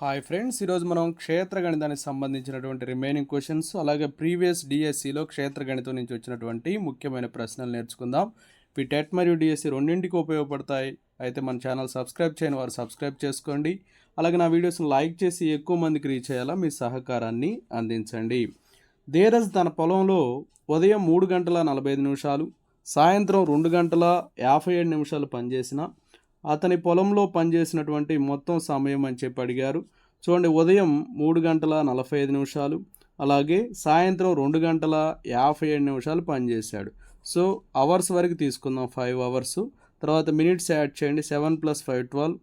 Hi friends ఈరోజు మనం క్షేత్ర గణితానికి సంబంధించినటువంటి రిమైనింగ్ క్వశ్చన్స్ అలాగే ప్రీవియస్ డిఎస్సిలో క్షేత్ర గణితం నుంచి వచ్చినటువంటి ముఖ్యమైన ప్రశ్నలు నేర్చుకుందాం. ఈ టెట్ మరియు డిఎస్సి రెండింటికి ఉపయోగపడతాయి. అయితే మన ఛానల్ సబ్స్క్రైబ్ చేయని వారు సబ్స్క్రైబ్ చేసుకోండి. అలాగే నా వీడియోస్ని లైక్ చేసి ఎక్కువ మందికి రీచ్ అయ్యేలా మీ సహకారాన్ని అందించండి. ధీరజ్ తన పొలంలో ఉదయం మూడు గంటల నలభై ఐదు నిమిషాలు సాయంత్రం రెండు గంటల యాభై ఏడు నిమిషాలు పనిచేసిన అతని పొలంలో పనిచేసినటువంటి మొత్తం సమయం అని చెప్పి అడిగారు. చూడండి ఉదయం మూడు గంటల నలభై ఐదు నిమిషాలు అలాగే సాయంత్రం రెండు గంటల యాభై ఏడు నిమిషాలు పనిచేశాడు. సో అవర్స్ వరకు తీసుకుందాం ఫైవ్ అవర్స్. తర్వాత మినిట్స్ యాడ్ చేయండి సెవెన్ ప్లస్ ఫైవ్ ట్వెల్వ్.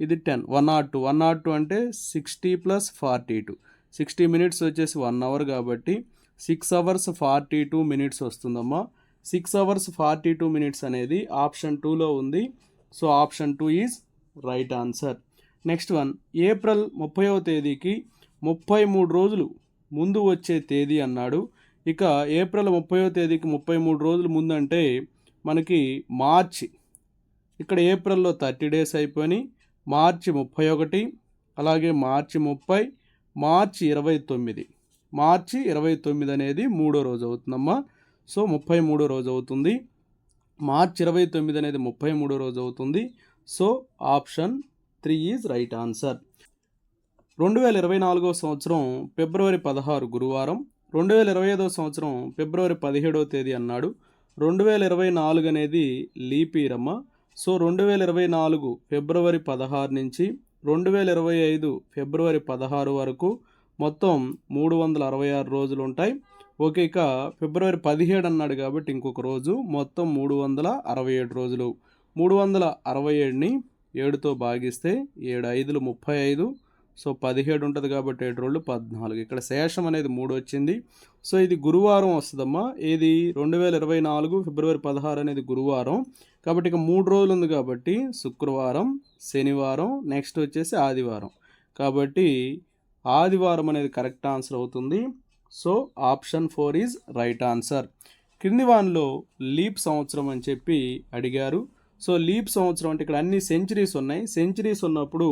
ఇది ten one nought two. One nought two అంటే sixty plus forty two. Sixty minutes వచ్చేసి వన్ అవర్ కాబట్టి six hours forty two minutes వస్తుందమ్మా. Six hours forty two minutes అనేది option టూలో ఉంది. So option two is right answer. Next one April ముప్పైవ తేదీకి ముప్పై మూడు రోజులు ముందు వచ్చే తేదీ అన్నాడు. ఇక ఏప్రిల్ ముప్పైవ తేదీకి ముప్పై మూడు రోజులు ముందంటే మనకి మార్చి. ఇక్కడ ఏప్రిల్లో థర్టీ డేస్ అయిపోయి మార్చి ముప్పై ఒకటి అలాగే మార్చి ముప్పై మార్చి ఇరవై తొమ్మిది. మార్చి ఇరవై తొమ్మిది అనేది మూడో రోజు అవుతుందమ్మా. సో ముప్పై మూడో రోజు అవుతుంది. మార్చి ఇరవై తొమ్మిది అనేది ముప్పై మూడో రోజు అవుతుంది. So option three is right answer. రెండు వేల ఇరవై నాలుగో సంవత్సరం ఫిబ్రవరి పదహారు గురువారం రెండు వేల ఇరవై ఐదో సంవత్సరం ఫిబ్రవరి పదిహేడవ తేదీ అన్నాడు. రెండు వేల ఇరవై నాలుగు అనేది లీపీరమ్మ సో రెండు వేల ఇరవై నాలుగు ఫిబ్రవరి పదహారు నుంచి రెండు వేల ఇరవై ఐదు ఫిబ్రవరి పదహారు వరకు మొత్తం మూడు వందల అరవై ఆరు రోజులు ఉంటాయి. ఓకే ఇక ఫిబ్రవరి పదిహేడు అన్నాడు కాబట్టి ఇంకొక రోజు. మొత్తం మూడు వందల అరవై ఏడు రోజులు. మూడు వందల అరవై ఏడుని ఏడుతో భాగిస్తే ఏడు ఐదులు ముప్పై ఐదు. సో పదిహేడు ఉంటుంది కాబట్టి ఏడు రోజులు పద్నాలుగు. ఇక్కడ శేషం అనేది మూడు వచ్చింది. సో ఇది గురువారం వస్తుందమ్మా. ఇది రెండు వేల ఇరవై నాలుగు ఫిబ్రవరి పదహారు అనేది గురువారం. కాబట్టి ఇక మూడు రోజులు ఉంది కాబట్టి శుక్రవారం శనివారం నెక్స్ట్ వచ్చేసి ఆదివారం. కాబట్టి ఆదివారం అనేది కరెక్ట్ ఆన్సర్ అవుతుంది. So option four is right answer. క్రింది వాన్లో లీప్ సంవత్సరం అని చెప్పి అడిగారు. సో లీప్ సంవత్సరం అంటే ఇక్కడ అన్ని సెంచరీస్ ఉన్నాయి. సెంచరీస్ ఉన్నప్పుడు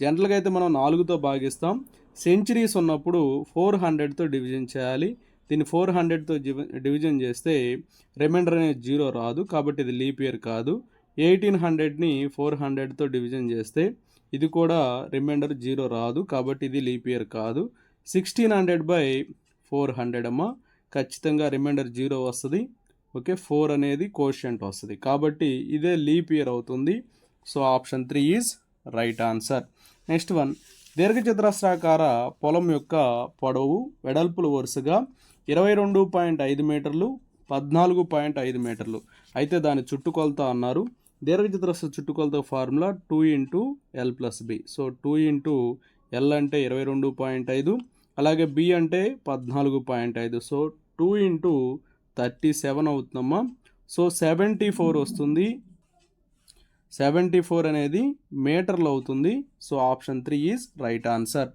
జనరల్గా అయితే మనం నాలుగుతో భాగిస్తాం. సెంచరీస్ ఉన్నప్పుడు ఫోర్ హండ్రెడ్తో డివిజన్ చేయాలి. దీన్ని ఫోర్ హండ్రెడ్తో డివిజన్ చేస్తే రిమైండర్ అనేది జీరో రాదు. కాబట్టి ఇది లీప్ ఇయర్ కాదు. ఎయిటీన్ హండ్రెడ్ని ఫోర్ హండ్రెడ్తో డివిజన్ చేస్తే ఇది కూడా రిమైండర్ జీరో రాదు. కాబట్టి ఇది లీప్ ఇయర్ కాదు. Sixteen hundred by four hundred అమ్మ. ఖచ్చితంగా రిమైండర్ జీరో వస్తుంది. ఓకే ఫోర్ అనేది కోషంట్ వస్తుంది. కాబట్టి ఇదే లీప్ ఇయర్ అవుతుంది. So option three is right answer. Next one. దీర్ఘచతురస్రాకార పొలం యొక్క పొడవు వెడల్పులు వరుసగా ఇరవై రెండు పాయింట్ ఐదు మీటర్లు పద్నాలుగు పాయింట్ ఐదు మీటర్లు. అయితే దాని చుట్టుకొలత అన్నారు. దీర్ఘచతురస్ర చుట్టుకొలత formula two into L plus B. So two into L అంటే ఇరవై రెండు పాయింట్ ఐదు అలాగే బి అంటే పద్నాలుగు పాయింట్ ఐదు. So two into thirty seven అవుతుందమ్మా. సో సెవెంటీ ఫోర్ వస్తుంది. సెవెంటీ ఫోర్ అనేది మీటర్లు అవుతుంది. So option three is right answer.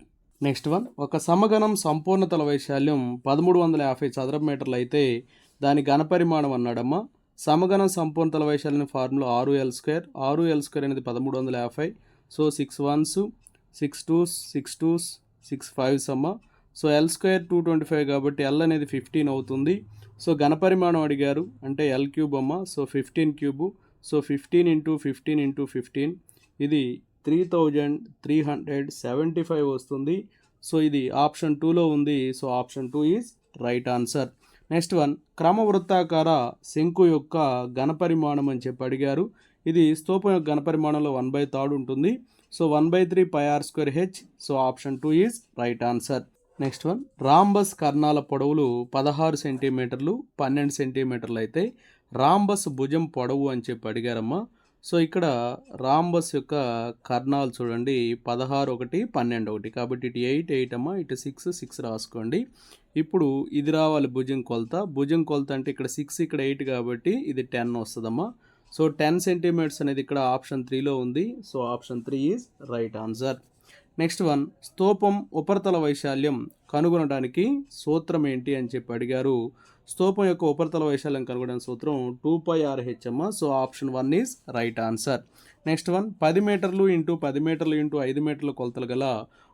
Next one. ఒక సమగణం సంపూర్ణతల వైశాల్యం పదమూడు వందల యాభై చదరపు మీటర్లు అయితే దాని ఘనపరిమాణం అన్నాడమ్మా. సమగణం సంపూర్ణతల వైశాల్యం ఫార్ములా ఆరు ఎల్ స్క్వేర్. ఆరు ఎల్ స్క్వేర్ అనేది పదమూడు వందల యాభై. So six ones six twos six twos six fives అమ్మ. So L square two twenty five కాబట్టి ఎల్ అనేది ఫిఫ్టీన్ అవుతుంది. సో ఘనపరిమాణం అడిగారు. అంటే ఎల్ క్యూబ్ అమ్మ. So fifteen cube so fifteen into fifteen into fifteen ఇది three thousand three hundred seventy five వస్తుంది. సో ఇది ఆప్షన్ టూలో ఉంది. So option two is right answer next one క్రమ వృత్తాకార శంకు యొక్క ఘనపరిమాణం అని చెప్పి అడిగారు. ఇది స్తూపం యొక్క ఘనపరిమాణంలో వన్ బై థర్డ్ ఉంటుంది. So one by three pi R square H so option two is right answer next one rhombus కర్ణాల పొడవులు పదహారు సెంటీమీటర్లు పన్నెండు సెంటీమీటర్లు అయితే రాంబస్ భుజం పొడవు అని చెప్పి అడిగారమ్మా. సో ఇక్కడ రాంబస్ యొక్క కర్ణాలు చూడండి పదహారు ఒకటి పన్నెండు ఒకటి కాబట్టి ఇటు ఎయిట్ ఎయిట్ అమ్మా ఇటు సిక్స్ సిక్స్ రాసుకోండి. ఇప్పుడు ఇది రావాలి భుజం కొలత. భుజం కొలత అంటే ఇక్కడ సిక్స్ ఇక్కడ ఎయిట్ కాబట్టి ఇది టెన్ వస్తుందమ్మా. సో టెన్ సెంటీమీటర్స్ అనేది ఇక్కడ ఆప్షన్ త్రీలో ఉంది. So option three is right answer. Next one స్తూపం ఉపరితల వైశాల్యం కనుగొనడానికి సూత్రం ఏంటి అని చెప్పి అడిగారు. స్తూపం యొక్క ఉపరితల వైశాల్యం కనుగొనడానికి సూత్రం two pi R HM so option one is right answer. Next one పది మీటర్లు ఇంటూ పది మీటర్లు ఇంటూ ఐదు మీటర్ల కొలతలు గల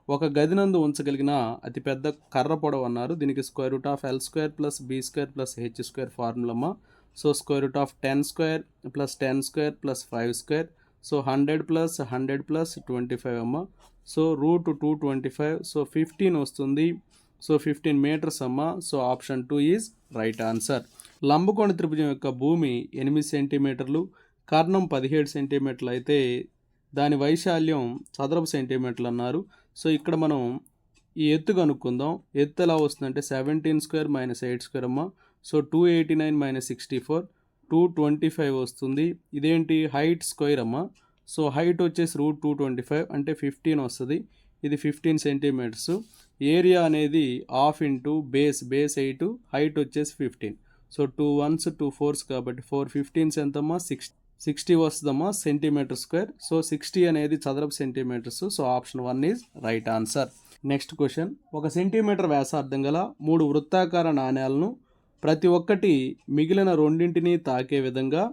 ఒక గది నందు ఉంచగలిగిన అతిపెద్ద కర్ర పొడవు అన్నారు. దీనికి square root of L square plus B square plus H square ఫార్ములమ్మా so square root of ten square plus ten square plus five square so hundred plus hundred plus twenty five అమ్మ. So root two twenty five so fifteen వస్తుంది. So fifteen metres అమ్మ. So option two is right answer. లంబకోణ త్రిభుజం యొక్క భూమి ఎనిమిది సెంటీమీటర్లు కర్ణం పదిహేడు సెంటీమీటర్లు అయితే దాని వైశాల్యం చదరపు సెంటీమీటర్లు అన్నారు. సో ఇక్కడ మనం ఈ ఎత్తు కనుక్కుందాం. ఎత్తు ఎలా వస్తుందంటే seventeen square minus eight square అమ్మ. So two eighty nine minus sixty four two twenty five వస్తుంది. ఇదేంటి? హైట్ స్క్వేర్ అమ్మ. సో హైట్ వచ్చేసి రూట్ టూ ట్వంటీ ఫైవ్ అంటే ఫిఫ్టీన్ వస్తుంది. ఇది ఫిఫ్టీన్ సెంటీమీటర్స్. ఏరియా అనేది half into base base eight height వచ్చేసి fifteen. So two ones two fours కాబట్టి ఫోర్ ఫిఫ్టీన్స్ ఎంతమ్మా? సిక్స్ సిక్స్టీ వస్తుందమ్మా సెంటీమీటర్ స్క్వేర్. సో సిక్స్టీ అనేది చదరపు centimetres. So option one is right answer. Next question. ఒక centimetre వ్యాసార్థం గల మూడు వృత్తాకార నాణ్యాలను ప్రతి ఒక్కటి మిగిలిన రెండింటిని తాకే విధంగా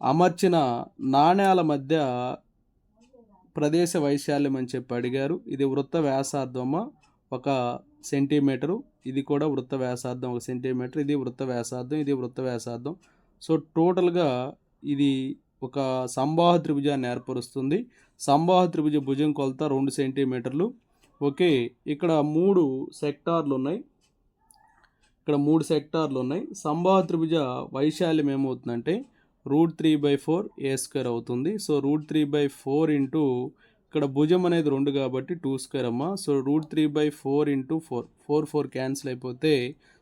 అమర్చిన నాణ్యాల మధ్య ప్రదేశ వైశాల్యం అని చెప్పి అడిగారు. ఇది వృత్త వ్యాసార్థమా ఒక సెంటీమీటరు. ఇది కూడా వృత్త వ్యాసార్థం ఒక సెంటీమీటర్. ఇది వృత్త వ్యాసార్థం. ఇది వృత్త వ్యాసార్థం. సో టోటల్గా ఇది ఒక సంబాహ త్రిభుజాన్ని ఏర్పరుస్తుంది. సంబాహ త్రిభుజ భుజం కొలత రెండు సెంటీమీటర్లు. ఓకే ఇక్కడ మూడు సెక్టార్లు ఉన్నాయి ఇక్కడ మూడు సెక్టార్లు ఉన్నాయి సంబాహ త్రిభుజ వైశాల్యం ఏమవుతుందంటే root three by four A square అవుతుంది. So root three by four into ఇక్కడ భుజం అనేది రెండు కాబట్టి టూ స్క్వేర్ అమ్మ. So root three by four into four four four cancel అయిపోతే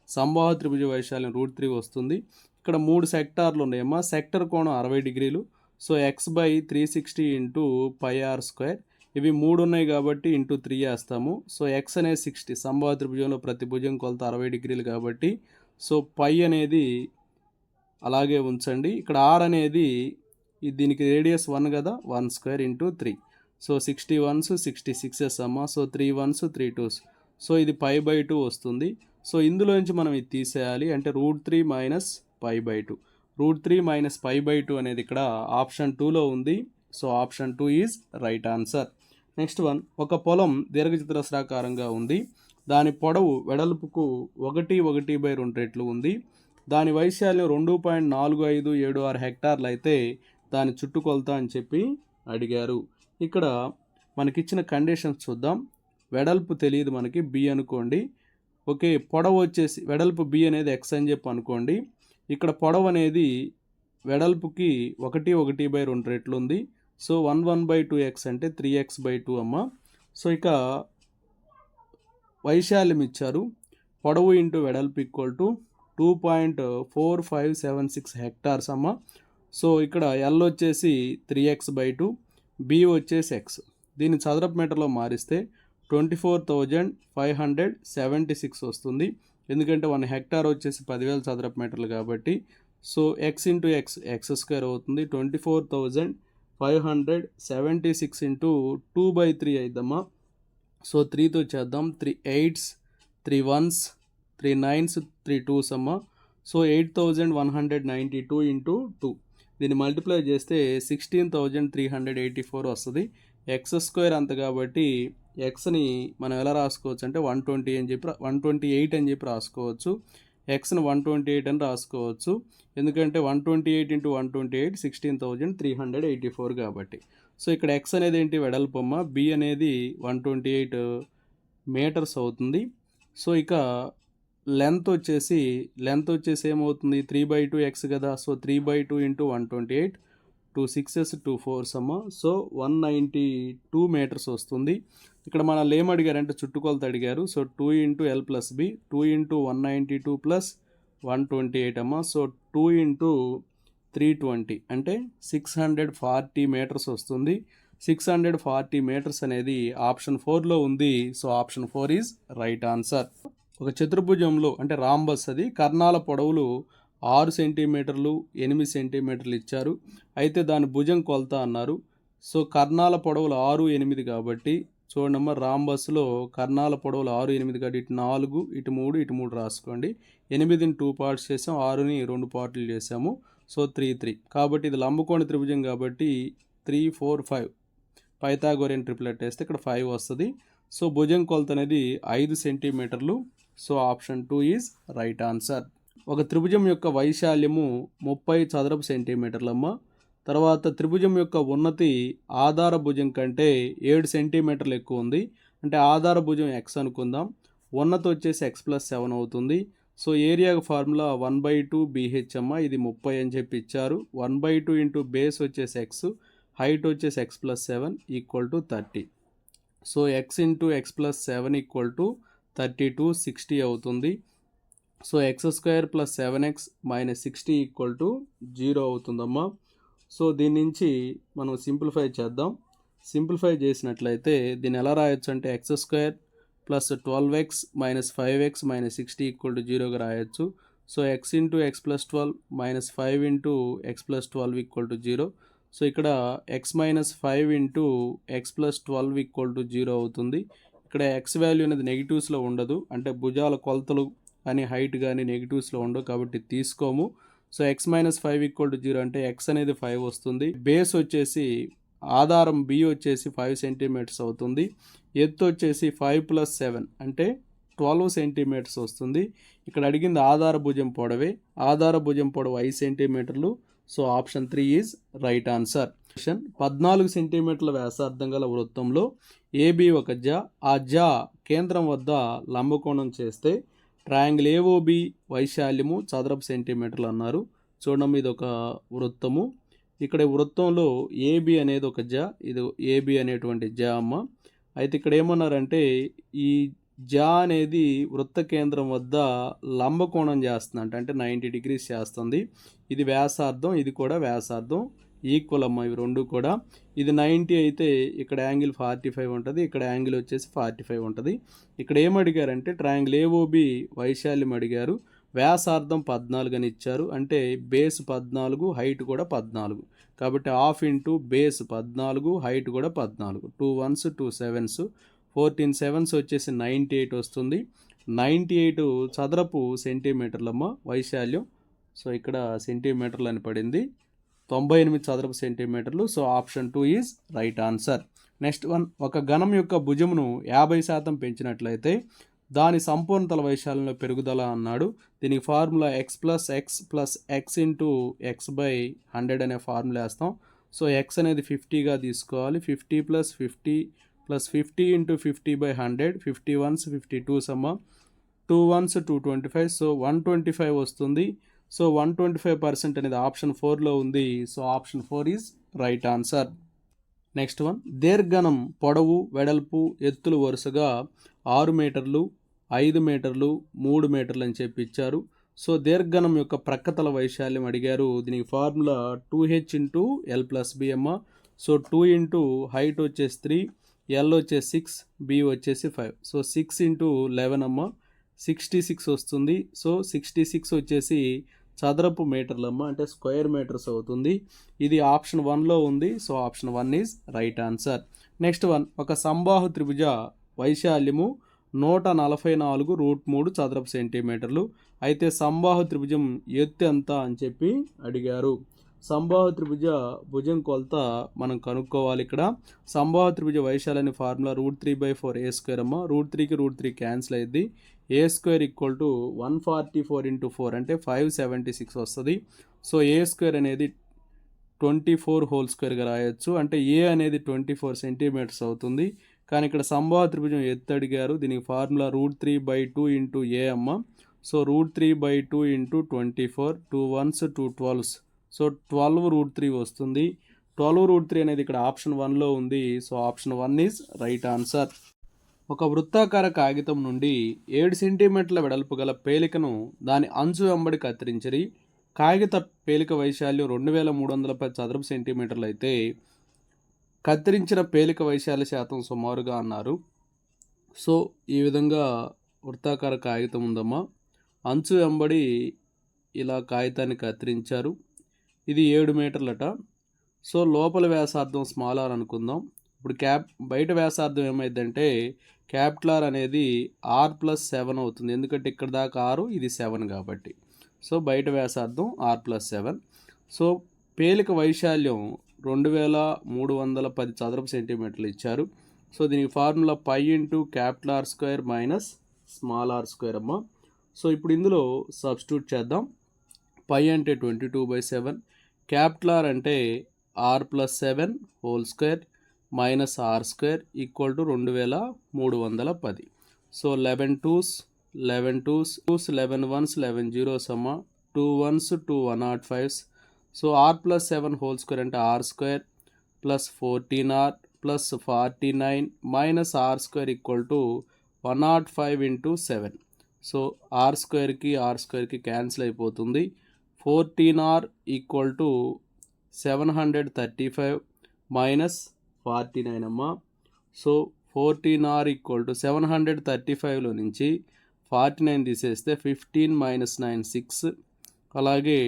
సంభావ త్రిభుజ వైశాల్యం రూట్ త్రీ వస్తుంది. ఇక్కడ మూడు సెక్టార్లు ఉన్నాయమ్మా సెక్టర్ కోణం అరవై డిగ్రీలు. So X by three sixty into pi R square. ఇవి మూడు ఉన్నాయి కాబట్టి ఇంటూ త్రీ వేస్తాము. సో ఎక్స్ అనేది సిక్స్టీ. సంభావ త్రిభుజంలో ప్రతి భుజం కొలత అరవై డిగ్రీలు కాబట్టి. సో పై అనేది అలాగే ఉంచండి. ఇక్కడ ఆర్ అనేది దీనికి రేడియస్ వన్ కదా one square into three so sixty ones sixty sixes అమ్మ so three ones three twos so ఇది పై బై టూ వస్తుంది. సో ఇందులో నుంచి మనం ఇది తీసేయాలి. అంటే root three minus pi by two root three minus pi by two అనేది ఇక్కడ ఆప్షన్ టూలో ఉంది. So option two is right answer next one ఒక పొలం దీర్ఘచతురస్రాకారంగా ఉంది. దాని పొడవు వెడల్పుకు ఒకటి ఒకటి బై రెండు రెట్లు ఉంది. దాని వైశాల్యం రెండు పాయింట్ నాలుగు ఐదు ఏడు ఆరు హెక్టార్లు అయితే దాని చుట్టుకొలత అని చెప్పి అడిగారు. ఇక్కడ మనకిచ్చిన కండిషన్స్ చూద్దాం. వెడల్పు తెలియదు మనకి బి అనుకోండి. ఓకే పొడవు వచ్చేసి వెడల్పు బి అనేది ఎక్స్ అని చెప్పి అనుకోండి. ఇక్కడ పొడవు అనేది వెడల్పుకి ఒకటి ఒకటి బై రెండు రెట్లు ఉంది so one one by two X అంటే త్రీ ఎక్స్ బై టూ అమ్మ. సో ఇక వైశాల్యం ఇచ్చారు. పొడవు ఇంటూ వెడల్పు equal to two point four five seven six hectares అమ్మ. సో ఇక్కడ ఎల్ వచ్చేసి three X by two B వచ్చేసి ఎక్స్ దీన్ని చదరపు మీటర్లో మారిస్తే twenty four thousand five hundred seventy six వస్తుంది. ఎందుకంటే వన్ హెక్టార్ వచ్చేసి పదివేల చదరపు మీటర్లు కాబట్టి so X into X X square అవుతుంది. Twenty four thousand five hundred seventy six into two by three అయిద్దమ్మా. So త్రీతో చేద్దాం. Three eights three ones three nines three twos అమ్మ so eight thousand one hundred ninety two into two. దీన్ని multiply చేస్తే sixteen thousand three hundred eighty four వస్తుంది. X square అంత కాబట్టి ఎక్స్ని మనం ఎలా రాసుకోవచ్చు అంటే వన్ ట్వంటీ అని చెప్పి వన్ ట్వంటీ ఎయిట్ అని చెప్పి రాసుకోవచ్చు. ఎక్స్ని వన్ ట్వంటీ ఎయిట్ అని రాసుకోవచ్చు. ఎందుకంటే one twenty eight into one twenty eight sixteen thousand three hundred eighty four కాబట్టి. సో ఇక్కడ ఎక్స్ అనేది ఏంటి? వెడల్పమ్మ. బి అనేది వన్ ట్వంటీ ఎయిట్ మీటర్స్ అవుతుంది. సో ఇక లెంత్ వచ్చేసి లెంత్ వచ్చేసి ఏమవుతుంది? త్రీ బై టూ ఎక్స్ కదా. So three by two into one twenty eight two sixes two fours అమ్మ so one ninety two metres వస్తుంది. ఇక్కడ మన ఏం అడిగారంటే చుట్టుకొలత అడిగారు. So two into L plus B two into one ninety two plus one twenty eight అమ్మ. So two into three twenty అంటే సిక్స్ హండ్రెడ్ ఫార్టీ మీటర్స్ వస్తుంది. సిక్స్ హండ్రెడ్ ఫార్టీ మీటర్స్ అనేది ఆప్షన్ ఫోర్లో ఉంది. So option four is right answer. ఒక చతుర్భుజంలో అంటే rhombus అది కర్ణాల పొడవులు ఆరు సెంటీమీటర్లు ఎనిమిది సెంటీమీటర్లు ఇచ్చారు. అయితే దాని భుజం కొలత అన్నారు. సో కర్ణాల పొడవులు ఆరు ఎనిమిది కాబట్టి చూడమ్మా రాంబస్లో కర్ణాల పొడవులు ఆరు ఎనిమిది కాబట్టి ఇటు నాలుగు ఇటు మూడు ఇటు మూడు రాసుకోండి. ఎనిమిదిని టూ పార్ట్స్ చేసాం ఆరుని రెండు పార్ట్లు చేసాము. So three three. కాబట్టి ఇది లంబకోణ త్రిభుజం కాబట్టి three four five. Pythagorean triplet వేస్తే ఇక్కడ ఫైవ్ వస్తుంది. సో భుజం కొలత అనేది ఐదు సెంటీమీటర్లు so option two is right answer. ఒక త్రిభుజం యొక్క వైశాల్యము ముప్పై చదరపు సెంటీమీటర్లమ్మ. తర్వాత త్రిభుజం యొక్క ఉన్నతి ఆధార భుజం కంటే ఏడు సెంటీమీటర్లు ఎక్కువ ఉంది. అంటే ఆధార భుజం ఎక్స్ అనుకుందాం. ఉన్నతి వచ్చేసి ఎక్స్ ప్లస్ సెవెన్ అవుతుంది. So area formula one by two BH అమ్మ. ఇది ముప్పై అని చెప్పి ఇచ్చారు. One by two into base వచ్చేసి ఎక్స్ హైట్ వచ్చేసి X plus seven equal to thirty so X into X plus seven equal to thirty two sixty అవుతుంది. So X square plus seven X minus sixty equal to zero అవుతుందమ్మా. So దీని నుంచి మనం simplify చేద్దాం. Simplify చేసినట్లయితే దీన్ని ఎలా రాయొచ్చు అంటే X square plus twelve X minus five X minus sixty equal to జీరోగా రాయొచ్చు. So X into X plus twelve minus five into X plus twelve equal to zero. So ఇక్కడ X minus five into X plus twelve equal to zero అవుతుంది. ఇక్కడ X value అనేది నెగిటివ్స్లో ఉండదు. అంటే భుజాల కొలతలు కానీ హైట్ కానీ నెగిటివ్స్లో ఉండవు కాబట్టి తీసుకోము. So X minus five equal to zero అంటే ఎక్స్ అనేది ఫైవ్ వస్తుంది. బేస్ వచ్చేసి ఆధారం బి వచ్చేసి ఫైవ్ సెంటీమీటర్స్ అవుతుంది. ఎత్తు వచ్చేసి ఫైవ్ ప్లస్ సెవెన్ అంటే ట్వెల్వ్ సెంటీమీటర్స్ వస్తుంది. ఇక్కడ అడిగింది ఆధార భుజం పొడవే. ఆధార భుజం పొడవు ఐదు సెంటీమీటర్లు so option three is right answer. Question పద్నాలుగు సెంటీమీటర్ల వ్యాసార్థం గల వృత్తంలో ఏబి ఒక జ ఆ జ కేంద్రం వద్ద లంబకోణం చేస్తే ట్రయాంగిల్ ఏఓబి వైశాల్యము చదరపు సెంటీమీటర్లు అన్నారు. చూడండి ఇది ఒక వృత్తము. ఇక్కడ వృత్తంలో ఏబి అనేది ఒక జ ఇది ఏబి అనేటువంటి జ అమ్మ. అయితే ఇక్కడ ఏమన్నారంటే ఈ జా అనేది వృత్త కేంద్రం వద్ద లంబకోణం చేస్తుంది అంటే నైంటీ డిగ్రీస్ చేస్తుంది. ఇది వ్యాసార్థం ఇది కూడా వ్యాసార్థం. ఈక్వల్ అమ్మ ఇవి రెండు కూడా. ఇది నైంటీ అయితే ఇక్కడ యాంగిల్ ఫార్టీ ఫైవ్ ఉంటుంది. ఇక్కడ యాంగిల్ వచ్చేసి ఫార్టీ ఫైవ్ ఉంటుంది. ఇక్కడ ఏం అడిగారంటే ట్రయాంగిల్ ఏఓబి వైశాల్యం అడిగారు. వ్యాసార్థం పద్నాలుగు అని ఇచ్చారు. అంటే బేస్ పద్నాలుగు హైట్ కూడా పద్నాలుగు. కాబట్టి హాఫ్ ఇంటూ బేస్ పద్నాలుగు హైట్ కూడా పద్నాలుగు. Two ones two sevens. Fourteen sevens వచ్చేసి నైంటీ ఎయిట్ వస్తుంది. నైంటీ ఎయిట్ చదరపు సెంటీమీటర్లమ్మ వైశాల్యం. సో ఇక్కడ సెంటీమీటర్లు అని పడింది. తొంభై ఎనిమిది చదరపు సెంటీమీటర్లు. So option two is right answer. Next one ఒక ఘనం యొక్క భుజమును యాభై శాతం పెంచినట్లయితే దాని సంపూర్ణతల వైశాల్యంలో పెరుగుదల అన్నాడు. దీనికి formula X plus X plus X into X by hundred అనే ఫార్ములా వేస్తాం. సో ఎక్స్ అనేది ఫిఫ్టీగా తీసుకోవాలి. Fifty plus fifty plus fifty into fifty by hundred fifty ones fifty two సమ్మ two ones two twenty five so one twenty five వస్తుంది. So one twenty five percent అనేది option ఫోర్లో ఉంది. So option four is right answer next one దీర్ఘనం పొడవు వెడల్పు ఎత్తులు వరుసగా ఆరు మీటర్లు ఐదు మీటర్లు మూడు మీటర్లు అని చెప్పి ఇచ్చారు. సో దీర్ఘనం యొక్క ప్రక్కతల వైశాల్యం అడిగారు. దీనికి formula two H into L plus బిఎమ్మ so two into height వచ్చేసి త్రీ ఎల్ వచ్చేసి సిక్స్ బి వచ్చేసి five so six into eleven అమ్మ సిక్స్టీ సిక్స్ వస్తుంది. సో సిక్స్టీ సిక్స్ వచ్చేసి చదరపు మీటర్లమ్మ అంటే స్క్వేర్ మీటర్స్ అవుతుంది. ఇది ఆప్షన్ వన్లో ఉంది. So option one is right answer next one ఒక సంబాహు త్రిభుజ వైశాల్యము నూట నలభై నాలుగు రూట్ మూడు చదరపు సెంటీమీటర్లు అయితే సంబాహు త్రిభుజం ఎత్తు ఎంత అని చెప్పి అడిగారు. సంభావ త్రిభుజ భుజం కొలత మనం కనుక్కోవాలి ఇక్కడ. సంభావ త్రిభుజ వైశాల్యాన్ని formula root three by four A square అమ్మ. రూట్ త్రీకి రూట్ త్రీ క్యాన్సిల్ అయ్యింది A square equal to one forty four into four అంటే ఫైవ్ సెవెంటీ సిక్స్ వస్తుంది. సో ఏ స్క్వేర్ అనేది ట్వంటీ ఫోర్ హోల్ స్క్వేర్గా రాయొచ్చు. అంటే ఏ అనేది ట్వంటీ ఫోర్ సెంటీమీటర్స్ అవుతుంది. కానీ ఇక్కడ సంభావ త్రిభుజం ఎత్తు అడిగారు. దీనికి formula root three by two into A అమ్మ. So root three by two into twenty four. Two ones two twelves. So twelve root three వస్తుంది. ట్వెల్వ్ రూట్ త్రీ అనేది ఇక్కడ ఆప్షన్ వన్లో ఉంది. So option one is right answer. ఒక వృత్తాకార కాగితం నుండి ఏడు సెంటీమీటర్ల వెడల్పు గల పేలికను దాని అంచు వెంబడి కత్తిరించరి. కాగిత పేలిక వైశాల్యం రెండు వేల మూడు వందల పది చదరపు సెంటీమీటర్లు అయితే కత్తిరించిన పేలిక వైశాల్య శాతం సుమారుగా అన్నారు. సో ఈ విధంగా వృత్తాకార కాగితం ఉందమ్మా. అంచు వెంబడి ఇలా కాగితాన్ని కత్తిరించారు. ఇది ఏడు మీటర్లట. సో లోపల వ్యాసార్థం స్మాల్ ఆర్ అనుకుందాం. ఇప్పుడు క్యాప్ బయట వ్యాసార్థం ఏమైందంటే క్యాపిటల్ ఆర్ అనేది ఆర్ ప్లస్ సెవెన్ అవుతుంది. ఎందుకంటే ఇక్కడ దాకా ఆరు ఇది సెవెన్ కాబట్టి. సో బయట వ్యాసార్థం ఆర్ ప్లస్ సెవెన్ సో పేలిక వైశాల్యం రెండు వేల మూడు వందల పది చదరపు సెంటీమీటర్లు ఇచ్చారు. సో దీనికి formula pi into capital R square minus small R square అమ్మ. సో ఇప్పుడు ఇందులో సబ్స్టిట్యూట్ చేద్దాం. పై అంటే twenty two by seven capital R అంటే R plus seven whole square minus R square equal to రెండు వేల మూడు వందల పది. So eleven twos eleven twos twos eleven ones eleven zeros అమ్మ two ones two one naught fives. So R plus seven whole square అంటే R square plus fourteen R plus forty nine minus R square equal to one naught five into seven. So R స్క్వేర్కి are స్క్వేర్కి cancel అయిపోతుంది. Fourteen R equal to seven hundred thirty five minus forty nine అమ్మ. So fourteen R equal to seven hundred thirty ఫైవ్లో నుంచి forty nine తీసేస్తే fifteen minus nine six అలాగే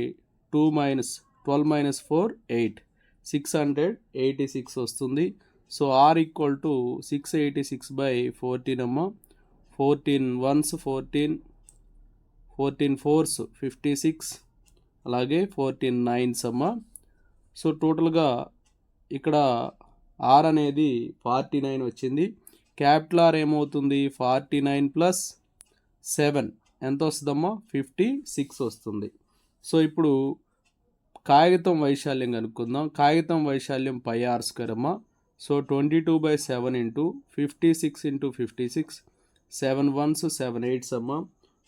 two minus twelve minus four eight. Six hundred eighty six వస్తుంది. So R equal to six eighty six by fourteen అమ్మ. Fourteen ones fourteen fourteen fours fifty six అలాగే fourteen nine సమ్మ. So టోటల్గా ఇక్కడ are అనేది forty nine వచ్చింది. Capital are ఏమవుతుంది? Forty nine plus seven. ఎంత వస్తుందమ్మా? ఫిఫ్టీ సిక్స్ వస్తుంది. సో ఇప్పుడు కాగితం వైశాల్యం కనుక్కుందాం. కాగితం వైశాల్యం పై ఆర్ స్క్వేర్ అమ్మా. So twenty two by seven into fifty six into fifty six. Seven ones seven eights అమ్మ.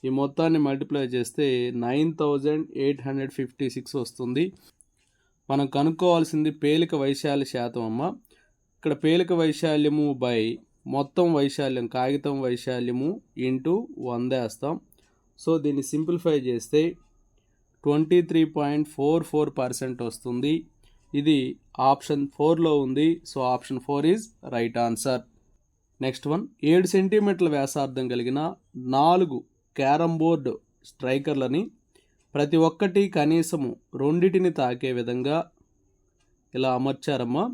ఈ మొత్తాన్ని మల్టిప్లై చేస్తే nine thousand eight hundred fifty six వస్తుంది. మనం కనుక్కోవాల్సింది పేలిక వైశాల్య శాతం అమ్మ. ఇక్కడ పేలిక వైశాల్యము బై మొత్తం వైశాల్యం కాగితం వైశాల్యము ఇంటూ వందేస్తాం సో దీన్ని సింప్లిఫై చేస్తే twenty three point four four percent వస్తుంది. ఇది ఆప్షన్ ఫోర్లో ఉంది. So option four is right answer. Next one ఏడు సెంటీమీటర్ల వ్యాసార్థం కలిగిన నాలుగు క్యారమ్ బోర్డు స్ట్రైకర్లని ప్రతి ఒక్కటి కనీసము రెండిటిని తాకే విధంగా ఇలా అమర్చారమ్మా.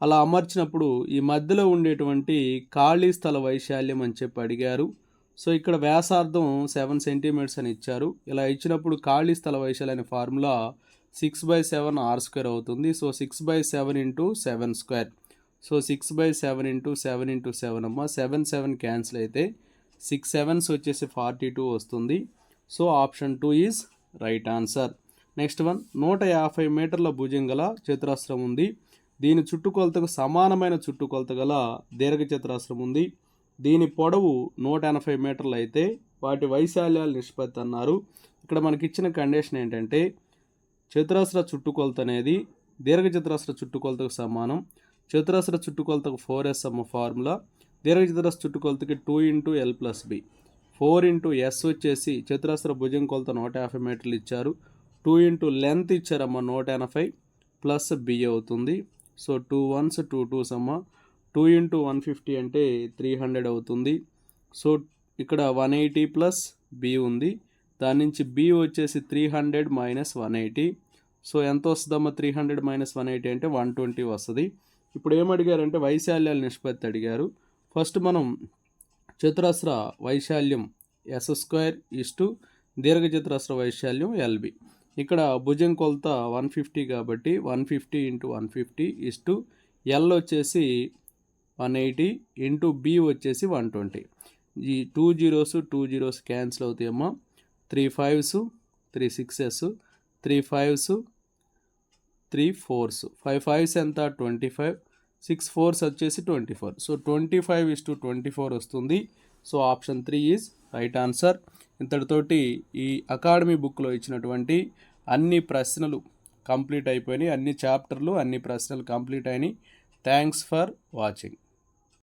అలా అమర్చినప్పుడు ఈ మధ్యలో ఉండేటువంటి ఖాళీ స్థల వైశాల్యం అని చెప్పి అడిగారు. సో ఇక్కడ వ్యాసార్థం సెవెన్ సెంటీమీటర్స్ అని ఇచ్చారు. ఇలా ఇచ్చినప్పుడు ఖాళీ స్థల వైశాల్యం అనే formula six by seven R square అవుతుంది. So six by seven into seven square. So six by seven into seven into seven అమ్మ సెవెన్ సెవెన్ క్యాన్సిల్ అయితే సిక్స్ సెవెన్స్ వచ్చేసి ఫార్టీ టూ వస్తుంది. So option two is right answer. Next one నూట యాభై మీటర్ల భుజం గల చతురాస్త్రం ఉంది. దీని చుట్టుకొలతకు సమానమైన చుట్టుకొలత గల దీర్ఘచతురాస్త్రం ఉంది. దీని పొడవు నూట ఎనభై మీటర్లు అయితే వాటి వైశాల్యాల నిష్పత్తి అన్నారు. ఇక్కడ మనకి ఇచ్చిన కండిషన్ ఏంటంటే చతురస్ర చుట్టుకొలత అనేది దీర్ఘ చతురాస్త్ర చుట్టుకొలతకు సమానం. చతురస్ర చుట్టుకొలతకు ఫోర్ ఎస్ అమ్మ ఫార్ములా. దీర్ఘచతురస్ చుట్టుకొలతకి two into L plus B four into S వచ్చేసి చతురస్ర భుజం కొలత నూట యాభై మీటర్లు ఇచ్చారు. టూ ఇంటూ లెంత్ ఇచ్చారమ్మ నూట ఎనభై ప్లస్ బి అవుతుంది. So two ones two twos అమ్మ టూ ఇంటూ వన్ ఫిఫ్టీ అంటే త్రీ హండ్రెడ్ అవుతుంది. సో ఇక్కడ వన్ ఎయిటీ ప్లస్ బి ఉంది. దాని నుంచి బి వచ్చేసి three hundred minus one eighty. So ఎంత వస్తుందమ్మా? Three hundred minus one eighty అంటే వన్ ట్వంటీ వస్తుంది. ఇప్పుడు ఏం అడిగారంటే వైశాల్యాల నిష్పత్తి అడిగారు. ఫస్ట్ మనం చతురస్ర వైశాల్యం ఎస్ స్క్వేర్ ఇస్టు దీర్ఘచతురస్ర వైశాల్యం ఎల్బి. ఇక్కడ భుజం కొలత వన్ ఫిఫ్టీ కాబట్టి one fifty into one fifty is to L వచ్చేసి వన్ ఎయిటీ ఇంటూ బి వచ్చేసి వన్ ట్వంటీ. ఈ two zeros two zeros cancel అవుతాయమ్మా. Three fives three sixes three fives three fours. Five fives ఎంత? Twenty five. Six fours వచ్చేసి twenty four. So twenty five is to twenty four వస్తుంది. So option three is right answer. ఇంతటితోటి ఈ academy బుక్లో ఇచ్చినటువంటి అన్ని ప్రశ్నలు complete అయిపోయినాయి. అన్ని చాప్టర్లు అన్ని ప్రశ్నలు కంప్లీట్ అయినాయి. Thanks for watching.